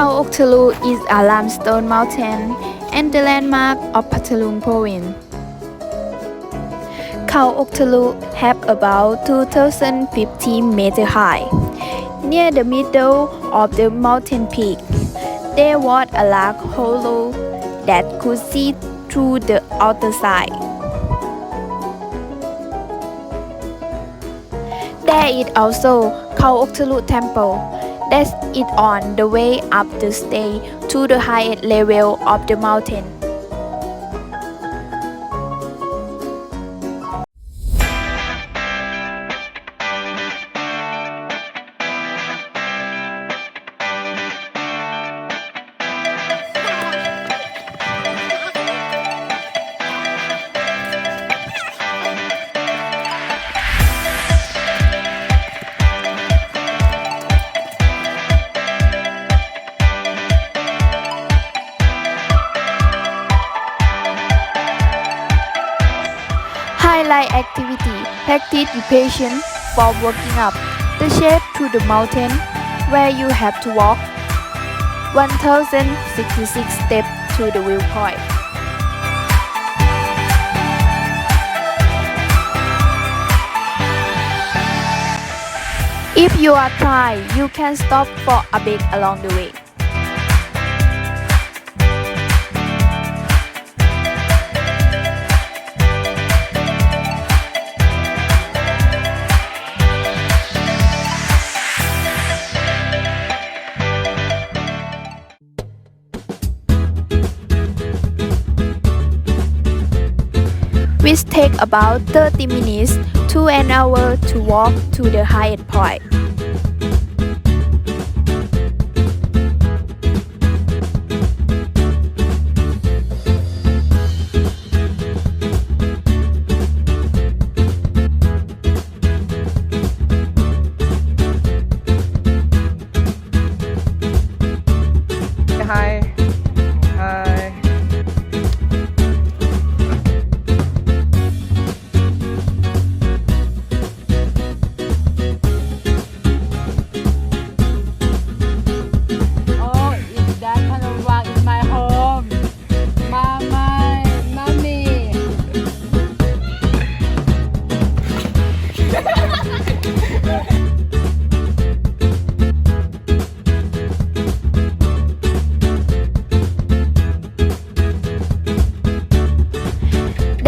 Khao Oktulu is a limestone mountain and the landmark of Patalung province. Khao Oktulu have about 2,050 meter high. Near the middle of the mountain peak, there was a large hollow that could see through the outer side. There is also Khao Oktulu Temple that is it on the way up the stage to the highest level of the mountain. Highlight activity practice with patience for working up the shape to the mountain where you have to walk 1066 steps to the viewpoint. If you are tired, you can stop for a break along the way. Which take about 30 minutes to an hour to walk to the highest point.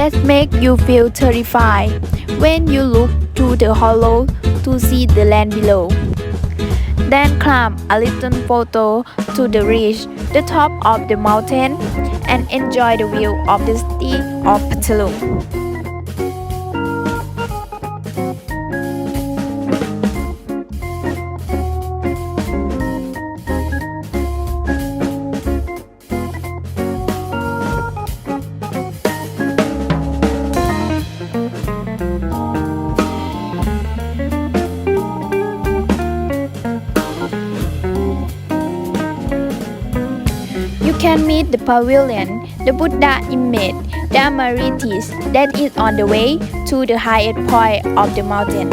That make you feel terrified when you look through the hollow to see the land below. Then climb a little photo to the ridge, the top of the mountain, and enjoy the view of the city of Patalung. can meet the pavilion, the Buddha image, the Amaritis that is on the way to the highest point of the mountain.